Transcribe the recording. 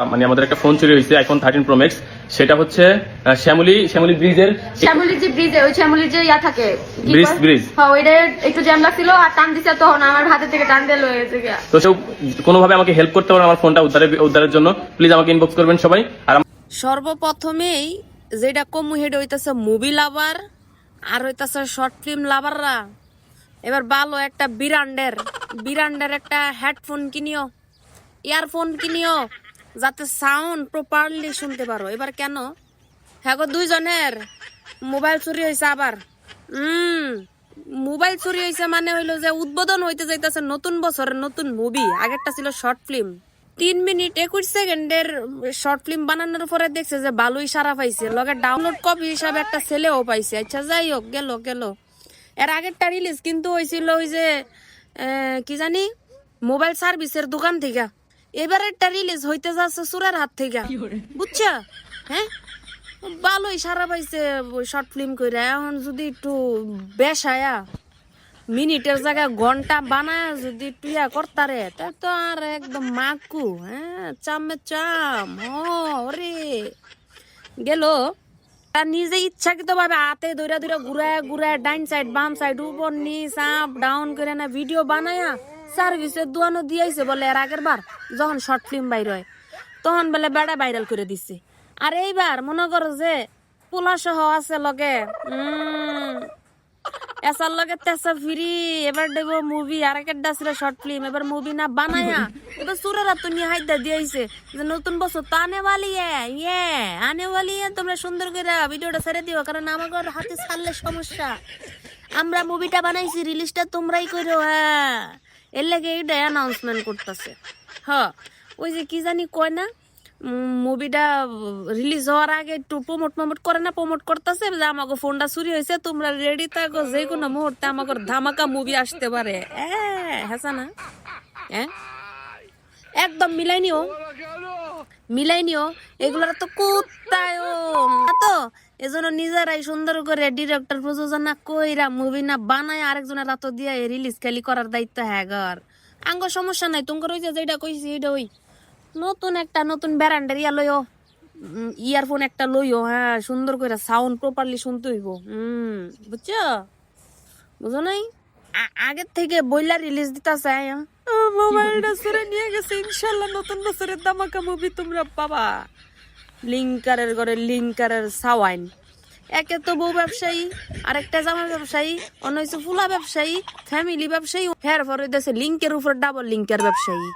মানে আমাদের একটা ফোন চুরি হয়েছে আইফোন থার্টিন প্রো ম্যাক্স সেটা হচ্ছে শ্যামলি শ্যামলী শ্যামলী ব্রিজের শ্যামলি যে ব্রিজে ওই শ্যামলির যে ইয়া থাকে কয়? bridge। হ্যাঁ ওইটা একটু জ্যাম লাগছিল আর টান দিছে তখন আমার হাতে থেকে টান দিয়ে লয়ে গেছে তো সেও কোনোভাবে আমাকে হেল্প করতে পারেন আমার ফোনটা উদ্ধারের উদ্ধারের জন্য। প্লিজ আমাকে ইনবক্স করবেন সবাই। আর সর্বপ্রথমেই যেটা কম হেড হইতাছে মুভি লাভার আর হইতাছে শর্ট ফিল্ম লাভাররা এবার ভালো একটা বিরান্ডের বিরান্ডের একটা হেডফোন কিনিও ইয়ারফোন কিনিও। যাতে সাউন্ড প্রপারলি শুনতে পারো। এবার কেন? হ্যাঁ গো, দুইজনের। মোবাইল চুরি হয়েছে আবার। হুম মোবাইল চুরি হয়েছে মানে হইল যে উদ্বোধন হইতে যাইতেছে নতুন বছরের নতুন মুভি আগেরটা ছিল শর্ট ফিল্ম তিন মিনিট একুশ সেকেন্ডের শর্ট ফিল্ম বানানোর পরে দেখছে যে ভালোই সারা পাইছে। লগে ডাউনলোড কপি হিসাবে একটা ছেলেও পাইছে। আচ্ছা যাই হোক, গেল গেল। এর আগেরটা রিলিজ কিন্তু হয়েছিল ওই যে কি জানি? মোবাইল সার্ভিসের দোকান থেকে। এবারেরটা রিলিজ হইতে যাচ্ছে সুরের হাত থেকে। বুঝছ? হ্যাঁ? ভালোই সারা পাইছে শর্ট ফিল্ম কইরা। এখন যদি একটু বেশায়া মিনিটের জায়গায় ঘণ্টা বানায় যদি একটু ইয়া করতারে তা তো আর একদম মাকু হ্যাঁ? চামে চাম ও রে। গেল। তার নিজে ইচ্ছাকৃত ভাবে হাতে দৌড়া দৌড়া ঘুরায় ঘুরায় ডাইন সাইড বাম সাইড উপর নিচ আপ ডাউন করে না ভিডিও বানায়া সার্ভিসের দোয়ানো দিয়েছে বলে এর আগের বার যখন শর্ট ফিল্ম বাইর হয়, তখন বলে বেড়া ভাইরাল করে দিছে। আর এইবার মনে করো যে পোলা সহ আছে লগে এসার লগে তেসা ফিরি, এবার দেব মুভি আর একের দাসরা শর্ট ফিল্ম এবার মুভি না বানায়া, এবার সুরেরা তুমি নিয়ে হাইদা দিয়েছে যে নতুন বছর তো আনে বালিয়ে ইয়ে আনে বালিয়ে তোমরা সুন্দর করে ভিডিওটা ছেড়ে দিও, কারণ আমার হাতে ছাড়লে সমস্যা। আমরা মুভিটা বানাইছি রিলিজটা তোমরাই করো হ্যাঁ। এর লাগে এইটা অ্যানাউন্সমেন্ট করতেছে। হ্যাঁ ওই যে কি জানি কয় না মুভিটা রিলিজ হওয়ার আগে একটু প্রমোট প্রমোট করে না প্রমোট করতেছে যে আমাকে ফোনটা চুরি হয়েছে, তোমরা রেডি থাকো যে কোনো মুহূর্তে আমাকে ধামাকা মুভি আসতে পারে। হ্যাঁ না। হ্যাঁ একদম মিলাই নিও। মিলাই নিও। এগুলোর তো কোথায় তো এজন্য নিজেরাই সুন্দর করে ডিরেক্টর প্রযোজনা কইরা মুভি না বানায় আরেকজনের রাত দিয়ে রিলিজ খালি করার দায়িত্ব হ্যাঁ গর। আঙ্গ সমস্যা নাই, তোমার ওই যেটা কইছি এটা ওই। নতুন একটা নতুন ব্যারান্ডের ইয়া লইও ইয়ারফোন একটা লইও হ্যাঁ সুন্দর করে সাউন্ড প্রপারলি শুনতে হইব। হুম, বুঝছ? বুঝো নাই? আগের থেকে বইলা রিলিজ দিতে চাই মোবাইলটা সরে নিয়ে গেছে, ইনশাল্লাহ নতুন বছরের দামাকা মুভি তোমরা পাবা। লিঙ্কারের ঘরে লিঙ্কারের সাওয়াইন। একে তো বউ ব্যবসায়ী, আরেকটা জামা ব্যবসায়ী, অন্য হচ্ছে ফুলা ব্যবসায়ী ফ্যামিলি ব্যবসায়ী। হের পরে দেশে লিঙ্কের উপর ডাবল লিঙ্কের ব্যবসায়ী।